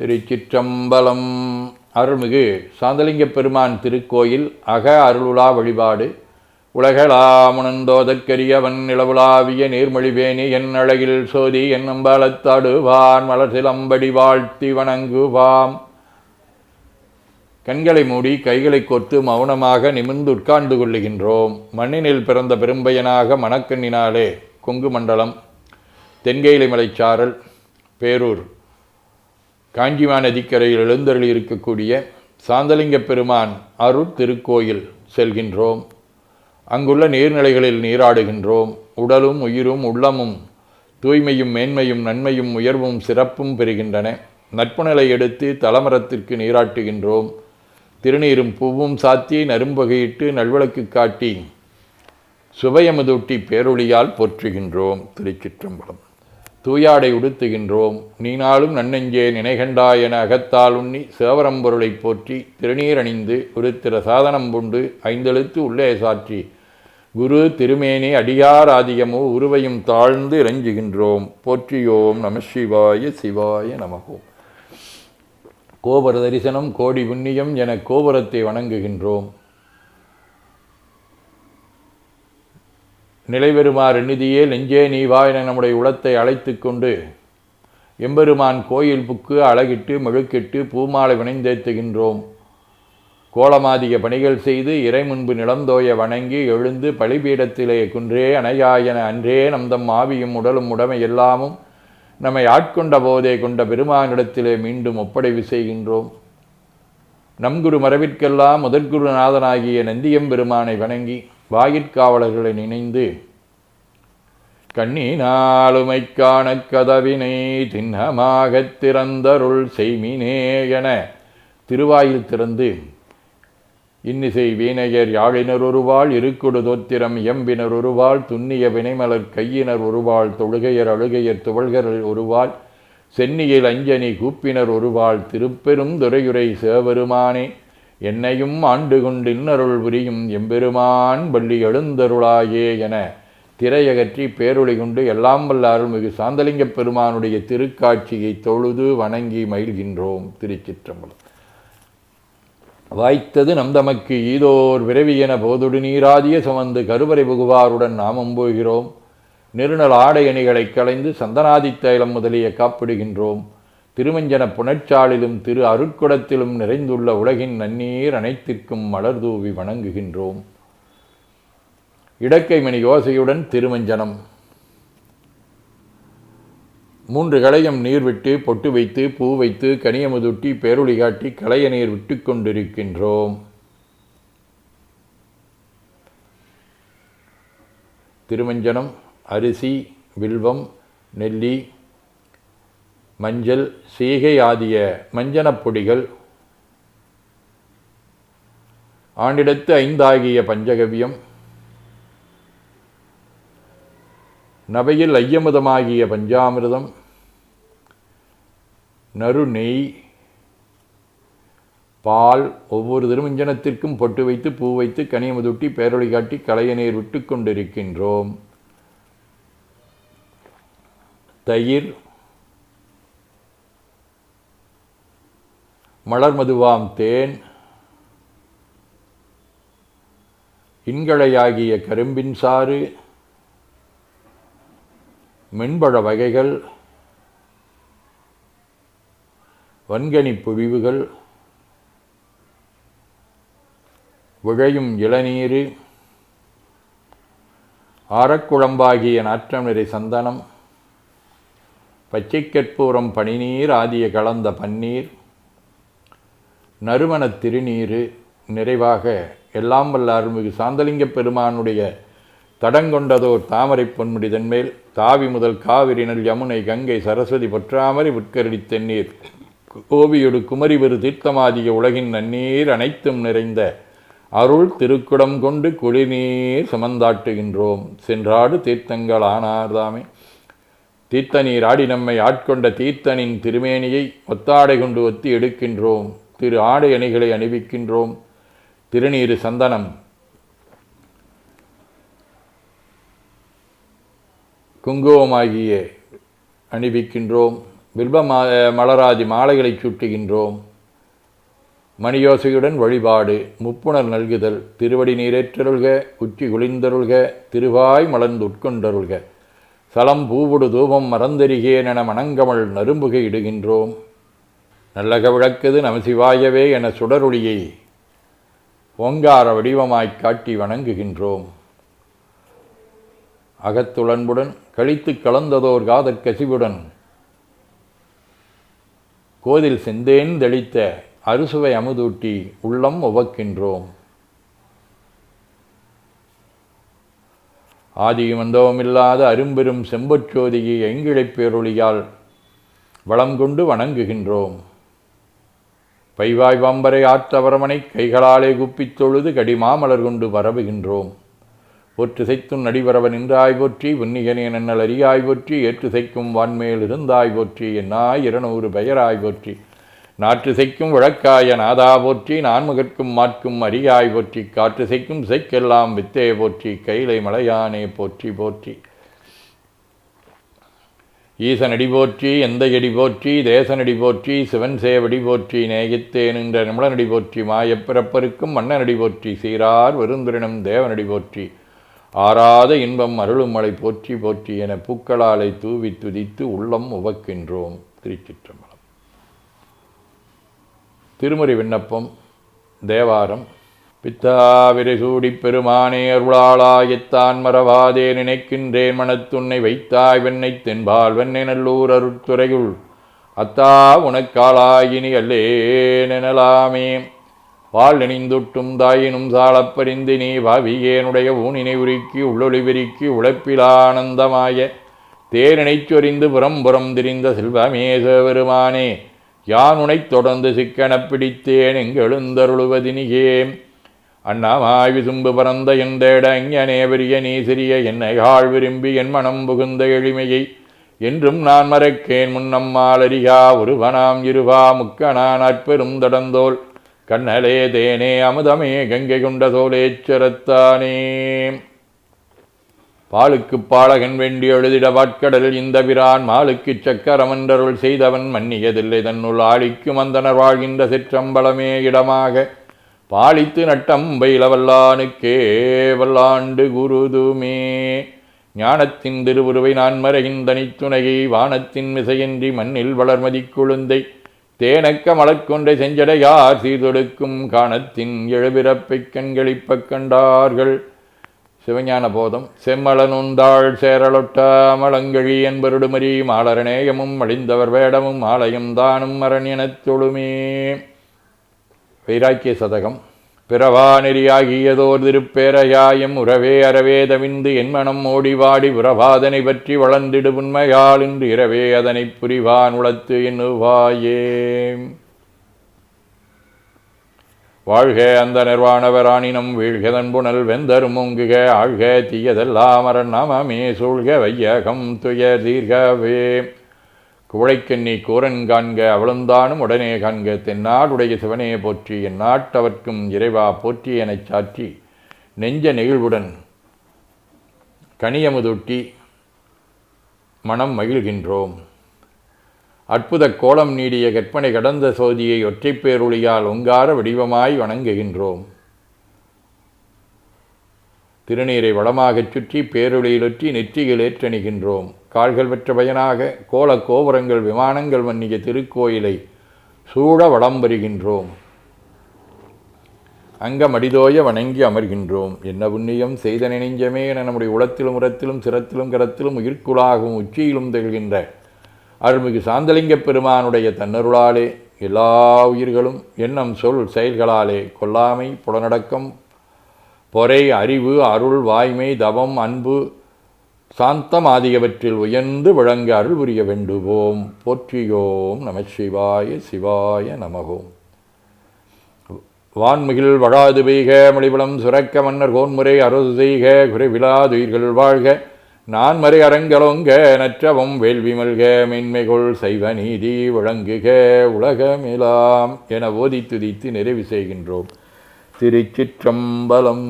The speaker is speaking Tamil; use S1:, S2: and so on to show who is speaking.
S1: திருச்சிற்றம்பலம். அருள்மிகு சாந்தலிங்க பெருமான் திருக்கோயில் அக அருளுலா வழிபாடு. உலகளாமுணந்தோதற்கரியவன் நிலவுலாவிய நீர்மொழிவேணி என் அழகில் சோதி என் அம்பலத்தாடுவான் மலர் வாழ்த்தி வணங்குவாம். கண்களை மூடி கைகளை கொத்து மௌனமாக நிமிர்ந்து உட்கார்ந்து கொள்ளுகின்றோம். மண்ணினில் பிறந்த பெரும்பயனாக மணக்கண்ணினாலே கொங்கு மண்டலம் தென்கேயிலை மலைச்சாரல் பேரூர் காஞ்சிமா நதிக்கரையில் எழுந்தருளி இருக்கக்கூடிய சாந்தலிங்க பெருமான் அருள் திருக்கோயில் செல்கின்றோம். அங்குள்ள நீர்நிலைகளில் நீராடுகின்றோம். உடலும் உயிரும் உள்ளமும் தூய்மையும் மேன்மையும் நன்மையும் உயர்வும் சிறப்பும் பெறுகின்றன. நட்புநிலை எடுத்து தலமரத்திற்கு நீராட்டுகின்றோம். திருநீரும் பூவும் சாத்தி நரும்பகையிட்டு நல்விளக்கு காட்டி சுபயமுதூட்டி பேரொழியால் போற்றுகின்றோம். திருச்சிற்றம்பலம். தூயாடை உடுத்துகின்றோம். நீனாலும் நன்னெஞ்சே நினைகண்டாய் என அகத்தால் உண்ணி சேவரம்பொருளைப் போற்றி திருநீர் அணிந்து உருத்திர சாதனம் புண்டு ஐந்தெழுத்து உள்ளே சாற்றி. குரு திருமேனி அடியார் ஆதியமோ உருவையும் தாழ்ந்து இறைஞ்சுகின்றோம். போற்றியோம் நம சிவாய சிவாய நமகோம் கோபுர தரிசனம் கோடி புண்ணியம் என கோபுரத்தை வணங்குகின்றோம். நிலைபெறுமாறு நிதியே நெஞ்சே நீ வா என நம்முடைய உளத்தை அழைத்து கொண்டு எம்பெருமான் கோயில் புக்கு அழகிட்டு மெழுக்கிட்டு பூமாலை வினைந்தேத்துகின்றோம். கோலமாதிய பணிகள் செய்து இறை முன்பு நிலந்தோய வணங்கி எழுந்து பலிபீடத்திலே குன்றே அணையாயன அன்றே நம்தம் ஆவியும் உடலும் உடமை எல்லாமும் நம்மை ஆட்கொண்ட போதே கொண்ட பெருமானிடத்திலே மீண்டும் ஒப்படைவு செய்கின்றோம். நம் குரு மரபிற்கெல்லாம் முதற்குருநாதனாகிய நந்தியம் பெருமானை வணங்கி வாயிற்காவலர்களை நினைந்து கண்ணினாலுமை காண கதவினை திண்ணமாகத் திறந்தருள் செய்மினே என திருவாயில் திறந்து இன்னிசை வீணையர் யாழினர் ஒருவாள் இருக்குடு தோத்திரம் எம்பினர் ஒருவாள் துண்ணிய வினைமலர் கையினர் ஒருவாள் தொழுகையர் அழுகையர் துவள்கர் ஒருவாள் சென்னியில் அஞ்சனி கூப்பினர் ஒருவாள் திருப்பெரும் துறையுரை சேவருமானே என்னையும் ஆண்டு கொண்டு இன்னருள் புரியும் எம்பெருமான் பள்ளி எழுந்தருளாயே என திரையகற்றி பேரொளி கொண்டு எல்லாம் வல்ல அருள்மிகு சாந்தலிங்க பெருமானுடைய திருக்காட்சியை தொழுது வணங்கி மகிழ்கின்றோம் திருச்சிற்றம்பலம். வாய்த்தது நம் தமக்கு ஈதோர் விரவி என போதுடு நீராதிய சுமந்து கருவறை புகுவாருடன் நாமம் போகிறோம். நெருநல் ஆடை அணிகளை களைந்து சந்தனாதி தைலம் முதலிய காப்பிடுகின்றோம். திருமஞ்சன புனச்சாலிலும் திரு அருட்குடத்திலும் நிறைந்துள்ள உலகின் நன்னீர் அனைத்திற்கும் மலர் தூவி வணங்குகின்றோம். இடக்கை மணி யோசையுடன் திருமஞ்சனம். மூன்று களையம் நீர் விட்டு பொட்டு வைத்து பூ வைத்து கனியமுதுட்டி பேருளி காட்டி களைய நீர் விட்டு கொண்டிருக்கின்றோம். திருமஞ்சனம் அரிசி வில்வம் நெல்லி மஞ்சள் சீகை ஆதிய மஞ்சனப் பொடிகள். ஆண்டிடத்து ஐந்தாகிய பஞ்சகவியம் நபையில் ஐயமுதமாகிய பஞ்சாமிர்தம். நறு நெய் பால் ஒவ்வொரு திருமஞ்சனத்திற்கும் பொட்டு வைத்து பூ வைத்து கனியமுதுட்டி பேரொழி காட்டி களைய நீர் விட்டு கொண்டிருக்கின்றோம். தயிர் மலர் மதுவாம் தேன். இன்களையாகிய கரும்பின் சாறு. மென்பழ வகைகள். வன்கனி பொழிவுகள். விழையும் இளநீர். ஆரக்குழம்பாகிய நாற்றம் நிறை சந்தனம். பச்சைக்கற்பூரம் பனிநீர் ஆதிய கலந்த பன்னீர். நறுமண திருநீரு நிறைவாக எல்லாம் வல்ல அருள்மிகு சாந்தலிங்க பெருமானுடைய தடங்கொண்டதோர் தாமரை பொன்முடிதன் மேல் தாவி முதல் காவிரி நல் யமுனை கங்கை சரஸ்வதி பொற்றாமரை உட்கரடி தென்னீர். கோவியொடு குமரி பெரு தீர்த்தமாதிய உலகின் நன்னீர் அனைத்தும் நிறைந்த அருள் திருக்குடம் கொண்டு குளிர்நீர் சுமந்தாட்டுகின்றோம். சென்றாடு தீர்த்தங்கள் ஆனார்தாமே. தீர்த்தநீர் ஆடி நம்மை ஆட்கொண்ட தீர்த்தனின் திருமேனியை ஒத்தாடை கொண்டு ஒத்தி எடுக்கின்றோம். திரு ஆடை அணிகளை அணிவிக்கின்றோம். திருநீரு சந்தனம். குங்குமமாகிய அணிவிக்கின்றோம். பில்ப மா மலராதி மாலைகளை சுட்டுகின்றோம். மணியோசையுடன் வழிபாடு முப்புணர் நல்குதல் திருவடி நீரேற்றருள்க உச்சி குளிந்தருள்க திருவாய் மலர்ந்து உட்கொண்டருள்க. சலம் பூவுடு தூபம் மறந்தெறிகேன் என மணங்கமள் நரும்புகை இடுகின்றோம். நல்லக விளக்குது நமசிவாயவே என சுடரொளியை ஓங்கார வடிவமாய்க் காட்டி வணங்குகின்றோம். அகத்துளன்புடன் கழித்து கலந்ததோர் காதற் கசிவுடன் கோதில் செந்தேன் தெளித்த அறுசுவை அமுதூட்டி உள்ளம் உவக்கின்றோம். ஆதியும் அரும்பெரும் செம்பச்சோதியை எங்கிழைப்பேருளியால் வளம் கொண்டு வணங்குகின்றோம். பைவாய் பம்பரை ஆற்றவரமனை கைகளாலே குப்பித் தொழுது கடிமாமலர் கொண்டு பரவுகின்றோம். ஒற்று செய்த்தும் நடிவரவன் நின்றாய் போற்றி உன்னிகனே நன்னல் அறியாய் போற்றி ஏற்று செய்க்கும் வான்மேல் இருந்தாய் போற்றி என்னாய் இருநூறு பெயராய் போற்றி. நாற்று செய்க்கும் நாதா போற்றி நான்முகற்கும் மாற்கும் அரியாய் போற்றி காற்று செய்க்கும் செய்க்கெல்லாம் வித்தே போற்றி கைலை மலையானே போற்றி போற்றி. ஈசனடி போற்றி எந்த எடி போற்றி தேசனடி போற்றி சிவன் சேவடி போற்றி நேகித்தேன் என்ற நிமலனடி போற்றி மாயப்பிறப்பருக்கும் மன்னனடி போற்றி சீரார் வருந்திரினம் தேவனடி போற்றி. ஆறாத இன்பம் அருளும் மலை போற்றி போற்றி என பூக்களாலை தூவி துதித்து உள்ளம் உவக்கின்றோம். திருச்சிற்றம்பலம். திருமுறை விண்ணப்பம் தேவாரம் பித்தாவிரை சூடிப் பெருமானே அருளாளாயத்தான் மறவாதே நினைக்கின்றேன். மனத்துன்னை வைத்தாய் வெண்ணை தென்பால் வெண்ணை நல்லூர் அருட்துறையுள். அத்தா உனக்காளாயினி அல்லே நெனலாமே. பால் நினைந்துட்டும் தாயினும் சாலப்பறிந்து நீ பாவியேனுடைய ஊனினை உருக்கி உள்ளொளி விரிக்கி உழைப்பிலானந்தமாய தேனினைச் சொரிந்து புறம் புறம் திரிந்த செல்வமே சிவபெருமானே யான் உனைத் தொடர்ந்து சிக்கனப் பிடித்தேன். எங்கெழுந்தருளுவதினியே. அண்ணாமாய் விசும்பு பரந்த என்றேட அஞ்ஞனே பெரிய நீ சிறிய என்னை ஆள் விரும்பி என் மனம் புகுந்த எளிமையை என்றும் நான் மறக்கேன். முன்னம்மாளரியா அறியா ஒருவனாம் இருவா முக்கணான் அற்பெரும் தடந்தோல் கண்ணலே தேனே அமுதமே கங்கை கொண்ட சோலேச்சரத்தானே பாலுக்கு பாலகன் வேண்டி எழுதிட வாட்கடல் இந்த பிரான் மாலுக்கு சக்கரமன்றருள் செய்தவன் மன்னியதில்லை. தன்னுள் ஆளிக்கும் அந்தனர் வாழ்கின்ற சிற்றம்பலமே இடமாக பாலித்து நட்டம் பயிலவல்லானுக்கே வல்லாண்டு குருதுமே. ஞானத்தின் திருவுருவை நான் மறையின் துணையை வானத்தின் மிசையின்றி மண்ணில் வளர்மதி குழுந்தை தேனக்க மலர்கொண்டை செஞ்சடையார் சீர்தொடுக்கும் காணத்தின் எழுபிறப்பைக் கண்களிப்பக் கண்டார்கள். சிவஞான போதம் செம்மலனுந்தாள் சேரலொட்ட மலங்கழி என்பருடுமரி மாலரணேயமும் அழிந்தவர் வேடமும் ஆலயம் தானும் மரண் எனத் தொழுமே. வைராக்கிய சதகம். பிறவா நெறியாகியதோர் திருப்பேரையாயம் உறவே அறவேதமிந்து என் மனம் ஓடிவாடி உறவாதனை பற்றி வளர்ந்திடு உண்மையால் இன்று இரவே அதனைப் புரிவான் உளத்து எண்ணுவாயே. வாழ்க அந்த நிர்வாணவராணினம் வீழ்கதன் புனல் வெந்தரும் ஓங்குக ஆழ்க தீயதெல்லாம் அரண் நாமமே சூழ்க வையகம் துயர் தீர்கவே. குவளைக்கண்ணி கூரன் காண்க அவளுந்தானும் உடனே காண்க தென்னாடுடைய சிவனே போற்றி என் நாட்டவர்க்கும் இறைவா போற்றி எனச் சாற்றி நெஞ்ச நெகிழ்வுடன் கனியமுதொட்டி மனம் மகிழ்கின்றோம். அற்புத கோலம் நீடிய கற்பனை கடந்த சோதியை ஒற்றைப்பேருளியால் ஒங்கார வடிவமாய் வணங்குகின்றோம். திருநீரை வளமாகச் சுற்றி பேரொளியிலொற்றி நெற்றியில் ஏற்றணிகின்றோம். கால்கள் பெற்ற பயனாக கோல கோபுரங்கள் விமானங்கள் மன்னிய திருக்கோயிலை சூழ வளம் வருகின்றோம் அங்கமடிதோய வணங்கி அமர்கின்றோம். என்ன புண்ணியம் செய்த நெஞ்சமே என நம்முடைய உளத்திலும் உரத்திலும் சிரத்திலும் கரத்திலும் உயிர்க்குலாகவும் உச்சியிலும் திகழ்கின்ற அருள்மிகு சாந்தலிங்கப் பெருமானுடைய தன்னருளாலே எல்லா உயிர்களும் எண்ணம் சொல் செயல்களாலே கொல்லாமை புலனடக்கம் பொறை அறிவு அருள் வாய்மை தவம் அன்பு சாந்தம் ஆகியவற்றில் உயர்ந்து விளங்க அருள் புரிய வேண்டுவோம். போற்றியோம் நம சிவாய சிவாய நமகோம் வான்மிகில் வழாது பெய்க மணிபலம் சுரக்க மன்னர் கோன்முறை அருள் செய்க குறைவிழாதுயிர்கள் வாழ்க நான் மறை அரங்கலோங்க நற்றவம் வேள்வி மல்க மென்மைகொள் செய்வ நீதி விளங்குக உலகமெலாம் என ஓதி துதித்து நிறைவு செய்கின்றோம். திருச்சிற்றம்பலம்.